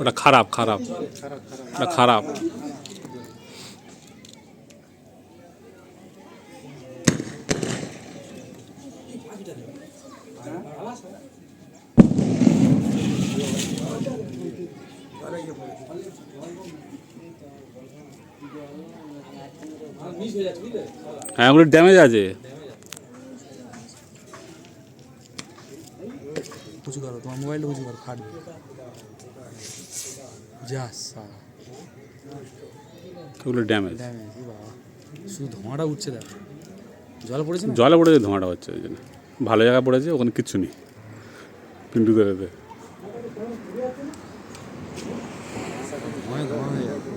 ওটা খারাপ খারাপ। ওটা খারাপ। হ্যাঁ ওগুলো ড্যামেজ আছে। উঁচু করো তোমার মোবাইলটা উঁচু করো ফাটবে যা সালা ওগুলো ড্যামেজ ড্যামেজ বাবা। শুধু ধোঁয়াটা উঠছে দেখ। জল পড়েছে জলে পড়েছে ধোঁয়াটা হচ্ছে ওই জন্য। ভালো জায়গা পড়েছে ওখানে কিচ্ছু নেই। পিন্টু দেরাতে ধোঁয়ায় ধোঁয়া হয়ে যাবে।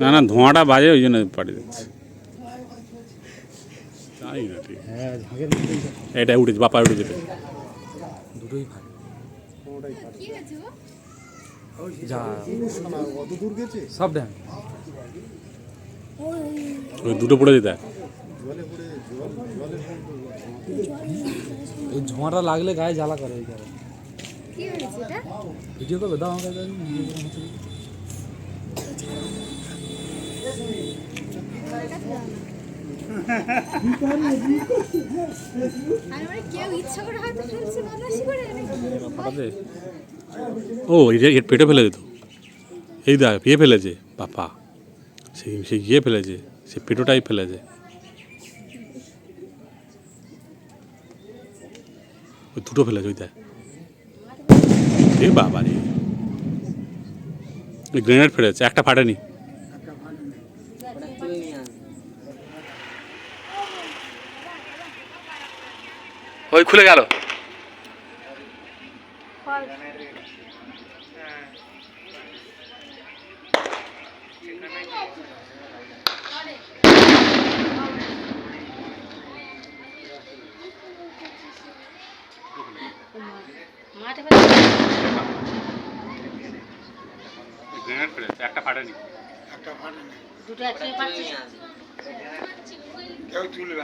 না না ধোঁয়াটা বাজে ওই জন্য পাঠিয়ে দিচ্ছে। জানি না ঠিক হ্যাঁ ঝাঁকের মধ্যেই তো। এটা উঠেছে বাপা উঠেছে এটা। দুটোই ফাটে যা। সব ড্যাম ওই দুটো পড়েছে দেখ এই ধোঁয়াটা লাগলে গায়ে জ্বালা করে এই কারণে। কি হয়েছে এটা? ভিডিও করবে দাও আমাকে ও এর পেটে ফেলে দিত। এই দেখ ইয়ে ফেলেছে, বাপা। সেই সেই ইয়ে ফেলেছে সে পেটোটাই ফেলেছে। ওই দুটো ফেলেছে, ওই দেখ। এ বাবা রে গ্রেনেড ফেলেছে, একটা ফাটেনি। ওই খুলে গেল। গ্রেনেড ফেলেছে একটা ফাটেনি ও যাওয়ার জল পড়লে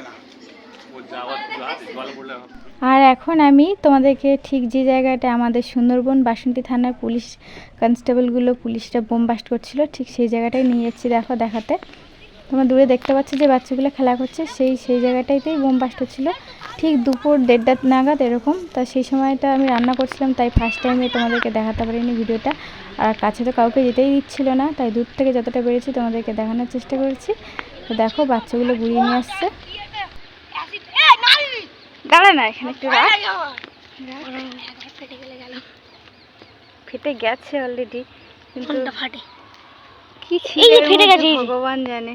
আর এখন আমি তোমাদেরকে ঠিক যে জায়গাটা আমাদের সুন্দরবন বাসন্তী থানার পুলিশ কনস্টেবলগুলো পুলিশরা বোম বাস্ট করছিল, ঠিক সেই জায়গাটায় নিয়ে যাচ্ছি দেখো দেখাতে। তোমরা দূরে দেখতে পাচ্ছ যে বাচ্চাগুলো খেলা করছে, সেই সেই জায়গাটাইতেই বোম বাস্ট হচ্ছিল। ঠিক দুপুর দেড়টা নাগাদ এরকম, তা সেই সময়টা আমি রান্না করছিলাম, তাই ফার্স্ট টাইমে তোমাদেরকে দেখাতে পারিনি ভিডিওটা। আর কাছে তো কাউকে যেতেই দিচ্ছিল না, তাই দূর থেকে যতটা বেড়েছি তোমাদেরকে দেখানোর চেষ্টা করেছি। তো দেখো বাচ্চাগুলো ঘুরিয়ে নিয়ে আসছে। না এখানে একটু রাখ। ফেটে গেছে অলরেডি কিন্তু ফাটে? কি ছিল এই যে এর ফেটে গেছে। ভগবান জানে।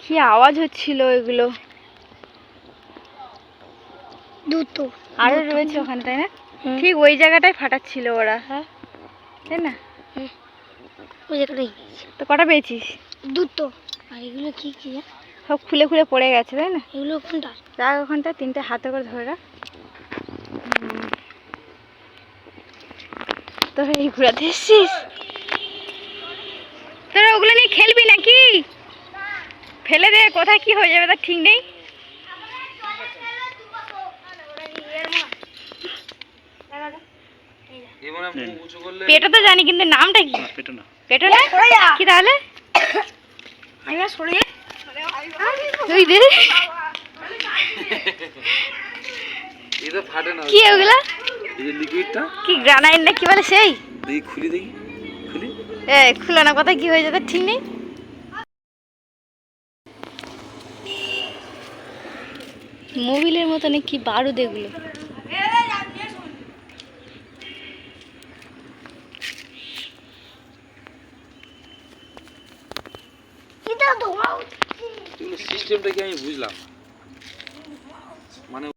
কি আওয়াজ হচ্ছিল এগুলো। দুটো আরও রয়েছে ওখানে তাই না ঠিক ওই জায়গাটায় ফাটাচ্ছিল ওরা হ্যাঁ? তাই না? ওই জায়গাটাই তো কটা পেয়েছিস? দুটো আর এগুলো কি কি সব খুলে খুলে পড়ে গেছে তাই না? এগুলো কোনটা? রাখ ওখানটা তিনটে হাতে করে ধরে রাখ। তোরা এই ঘোরাতে এসছিস? তোরা ওগুলো নিয়ে খেলবি নাকি? ফেলে দে কোথায় কি হয়ে যাবে তার ঠিক নেই। পেটো তো জানি কিন্তু নামটা কি? পেটো না। পেটো না? কি তাহলে? ওই দে। এই তো ফাটে না। কি ওগুলা? এই যে লিকুইডটা কি গ্রানাইট না কি বলে সেই? দেখি খুলি দেখি খুলি। এ খুলে না কথা কি হয়ে যাবে ঠিক নেই। মোবিলের মতন কি বারুদ এগুলো। এটা ধোঁয়া এগুলো সিস্টেমটা কি আমি বুঝলাম না।